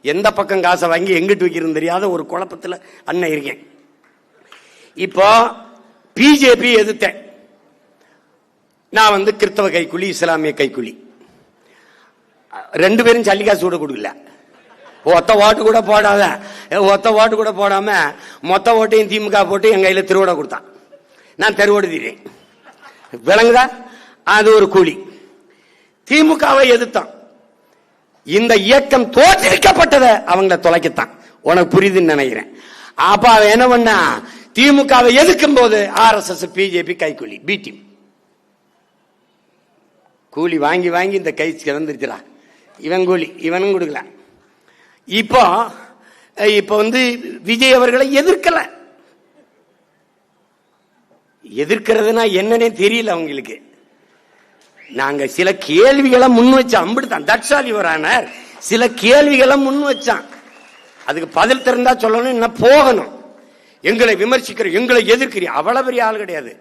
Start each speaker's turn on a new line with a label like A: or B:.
A: எந்த பக்கம் காசை வாங்கி எங்கிட்டு வைக்கிறது தெரியாத ஒரு குழப்பத்துல அண்ணன் இருக்கேன். இப்போ பிஜேபி எதிர்த்தேன். நான் வந்து கிறிஸ்தவ கைக்குழி இஸ்லாமிய கைக்குழி ரெண்டு பேரும் சல்லிக்காசு கூட கொடுக்கல. ஒத்த ஓட்டு கூட போடாத. ஒத்த ஓட்டு கூட போடாம மொத்த ஓட்டையும் திமுக போட்டு என் கையில திருவிட கொடுத்தான். நான் தெருவோடு தீரேன் விளங்குதா? அது ஒரு கூலி. திமுகவை எதிர்த்தான் இந்த இயக்கம் தோற்றுவிக்கப்பட்டதை அவங்கள தொலைக்கத்தான். உனக்கு புரியுதுன்னு நினைக்கிறேன். அப்ப அவன் என்ன பண்ணா? திமுகவை எதிர்க்கும் போது ஆர் எஸ் எஸ் பிஜேபி கைக்கூலி பி டீம் கூலி வாங்கி வாங்கி இந்த கை கிடந்துருச்சுடா இவன் கூலி இவனும் கொடுக்கல. இப்போ இப்போ வந்து விஜய் அவர்களை எதிர்க்கல. எதிர்க்கிறதுனா என்னன்னே தெரியல அவங்களுக்கு. நாங்க சில கேள்விகளை முன் வச்சோம் அம்பிடுதான் தட்சாலி வரானார் சில கேள்விகளை முன் வச்சான். அதுக்கு பதில் திறந்தா சொல்லணும் என்ன போகணும். எங்களை விமர்சிக்கிற எங்களை எதிர்க்கிறீ அவ்வளவு பெரிய ஆள் கிடையாது.